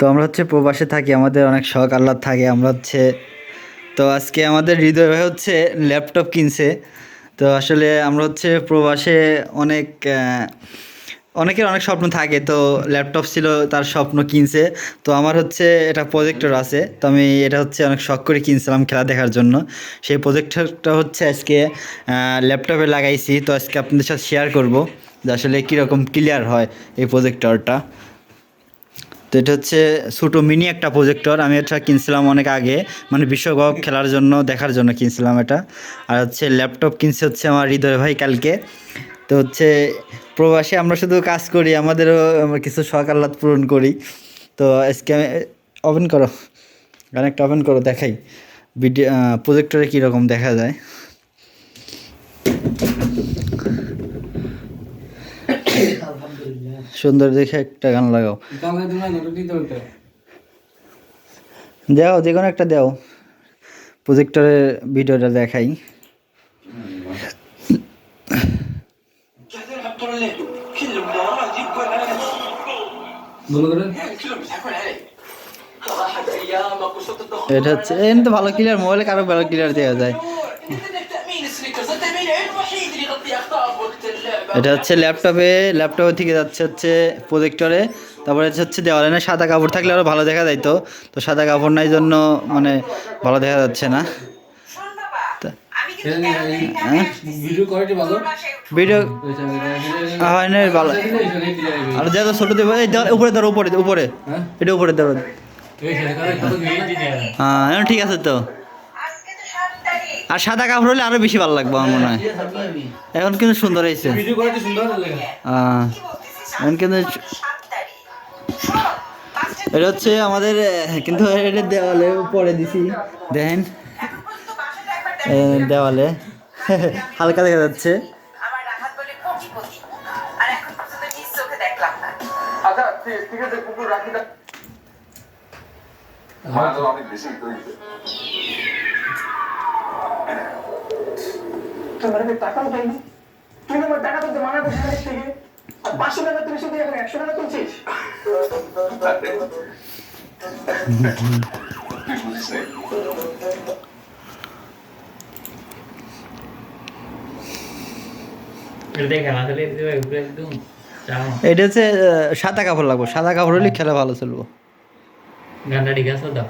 তো আমরা হচ্ছে প্রবাসে থাকি, আমাদের অনেক শখ, আহ্লাদ থাকে, আমরা হচ্ছে, তো আজকে আমাদের হৃদয় হচ্ছে ল্যাপটপ কিনছে। তো আসলে আমরা হচ্ছে প্রবাসে অনেক অনেকের অনেক স্বপ্ন থাকে, তো ল্যাপটপ ছিল তার স্বপ্ন কিনছে। তো আমার হচ্ছে এটা প্রজেক্টর আছে, তো আমি এটা হচ্ছে অনেক শখ করে কিনছিলাম খেলা দেখার জন্য। সেই প্রজেক্টরটা হচ্ছে আজকে ল্যাপটপে লাগাইছি, তো আজকে আপনাদের সাথে শেয়ার করব যে আসলে কীরকম ক্লিয়ার হয় এই প্রজেক্টরটা তো এটা হচ্ছে ছোটো মিনি একটা প্রজেক্টর আমি এটা কিনছিলাম অনেক আগে। মানে বিশ্বকাপ খেলার জন্য, দেখার জন্য কিনছিলাম এটা। আর হচ্ছে ল্যাপটপ কিনছে হচ্ছে আমার হৃদয় ভাই কালকে। তো হচ্ছে প্রবাসে আমরা শুধু কাজ করি, আমাদেরও আমরা কিছু শখ আহ্লাদ পূরণ করি। তো আজকে আমি ওপেন করো। কানেক্ট ওপেন করো, দেখাই। ভিডিও প্রজেক্টরে কীরকম দেখা যায়। সুন্দর দেখে একটা গান লাগাও। দেও যে কোনো একটা দেও। প্রজেক্টরে ভিডিওটা দেখাই। এটা হচ্ছে তো ভালো ক্লিয়ার মোবাইলে কারও ভালো ক্লিয়ার দেওয়া যায়। এটা হচ্ছে ল্যাপটপে ল্যাপটপের থেকে যাচ্ছে হচ্ছে প্রজেক্টরে তারপরে হচ্ছে দেওয়ালে না সাদা কাপড় থাকলে আরও ভালো দেখা যাইতো তো সাদা কাপড় নাই জন্য মানে ভালো দেখা যাচ্ছে না ভিডিও হয় দেবো উপরে উপরে উপরে এটা উপরে হ্যাঁ ঠিক আছে তো আর সাদা কাপড় হলে আরও বেশি ভালো লাগবে আমার মনে হয়। এখন কিন্তু সুন্দর হয়েছে। এখন কিন্তু এটা হচ্ছে আমাদের কিন্তু এটা দেওয়ালে পরে দিছি। দেখেন। দেওয়ালে। হালকা দেখা যাচ্ছে। আমার রাহাত টাকাও তুই আমার টাকা তুলতে মানা করছিস থেকে আর পাঁচশো টাকা তুই এখন একশো টাকা তুলছিস। এটা হচ্ছে আহ, সাদা কাপড় লাগবো। সাদা কাপড় হলে খেলা ভালো চলবো। গানটা ঠিক আছে তো?